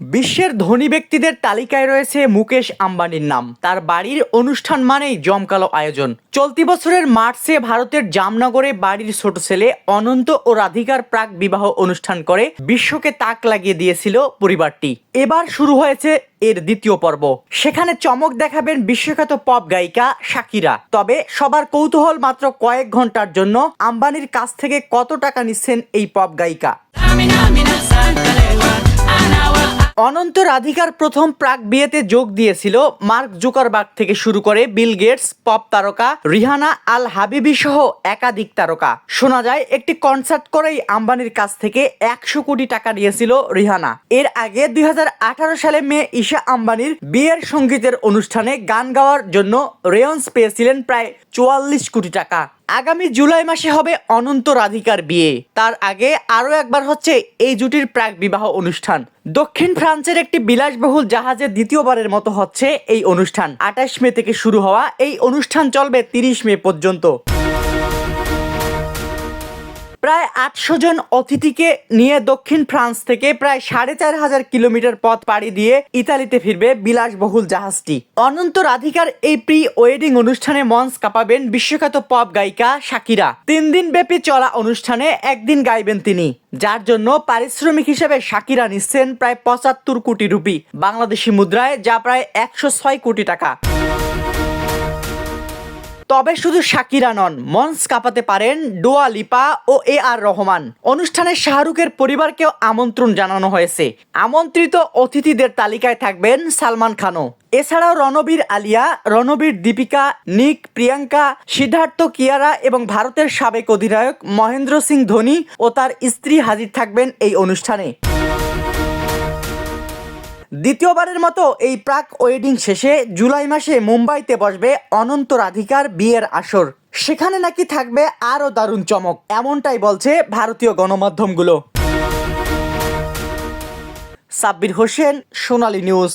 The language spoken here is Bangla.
বিশ্বের ধনী ব্যক্তিদের তালিকায় রয়েছে মুকেশ আম্বানির নাম। তার বাড়ির অনুষ্ঠান মানেই জমকালো আয়োজন। চলতি বছরের মার্চে ভারতের জামনগরে বাড়ির ছোট ছেলে অনন্ত ও রাধিকার প্রাক বিবাহ অনুষ্ঠান করে বিশ্বকে তাক লাগিয়ে দিয়েছিল পরিবারটি। এবার শুরু হয়েছে এর দ্বিতীয় পর্ব। সেখানে চমক দেখাবেন বিশ্বখ্যাত পপ গায়িকা শাকিরা। তবে সবার কৌতূহল মাত্র কয়েক ঘণ্টার জন্য আম্বানির কাছ থেকে কত টাকা নিচ্ছেন এই পপ গায়িকা? অনন্ত রাধিকার প্রথম প্রাক বিয়েতে যোগ দিয়েছিল মার্ক জুকারবার্গ থেকে শুরু করে বিল গেটস, পপ তারকা, রিহানা আল হাবিবি সহ একাধিক তারকা। শোনা যায়, একটি কনসার্ট করেই আম্বানির কাছ থেকে একশো কোটি টাকা নিয়েছিল রিহানা। এর আগে দুই হাজার আঠারো সালে মেয়ে ঈশা আম্বানির বিয়ের সঙ্গীতের অনুষ্ঠানে গান গাওয়ার জন্য রেয়ন্স পেয়েছিলেন প্রায় চুয়াল্লিশ কোটি টাকা। আগামী জুলাই মাসে হবে অনন্ত রাধিকার বিয়ে। তার আগে আরও একবার হচ্ছে এই জুটির প্রাক বিবাহ অনুষ্ঠান। দক্ষিণ ফ্রান্সের একটি বিলাসবহুল জাহাজে দ্বিতীয়বারের মতো হচ্ছে এই অনুষ্ঠান। আঠাশ মে থেকে শুরু হওয়া এই অনুষ্ঠান চলবে তিরিশ মে পর্যন্ত। প্রায় আটশো জন অতিথিকে নিয়ে দক্ষিণ ফ্রান্স থেকে প্রায় সাড়ে চার হাজার কিলোমিটার পথ পাড়ি দিয়ে ইতালিতে ফিরবে বিলাসবহুল জাহাজটি। অনন্ত রাধিকার এই প্রি ওয়েডিং অনুষ্ঠানে মঞ্চ কাঁপাবেন বিশ্বখ্যাত পপ গায়িকা শাকিরা। তিন দিন ব্যাপী চলা অনুষ্ঠানে একদিন গাইবেন তিনি। যার জন্য পারিশ্রমিক হিসেবে শাকিরা নিচ্ছেন প্রায় পঁচাত্তর কোটি রুপি। বাংলাদেশি মুদ্রায় যা প্রায় একশো ছয় কোটি টাকা। তবে শুধু শাকিরা নন, মঞ্চ কাঁপাতে পারেন ডোয়া লিপা ও এ আর রহমান। অনুষ্ঠানে শাহরুখের পরিবারকেও আমন্ত্রণ জানানো হয়েছে। আমন্ত্রিত অতিথিদের তালিকায় থাকবেন সালমান খানও। এছাড়াও রণবীর আলিয়া, রণবীর দীপিকা, নিক, প্রিয়াঙ্কা, সিদ্ধার্থ, কিয়ারা এবং ভারতের সাবেক অধিনায়ক মহেন্দ্র সিং ধোনি ও তার স্ত্রী হাজির থাকবেন এই অনুষ্ঠানে। দ্বিতীয়বারের মতো এই প্রাক ওয়েডিং শেষে জুলাই মাসে মুম্বাইতে বসবে অনন্ত রাধিকার বিয়ের আসর। সেখানে নাকি থাকবে আরও দারুণ চমক, এমনটাই বলছে ভারতীয় গণমাধ্যমগুলো। সাব্বির হোসেন, সোনালী নিউজ।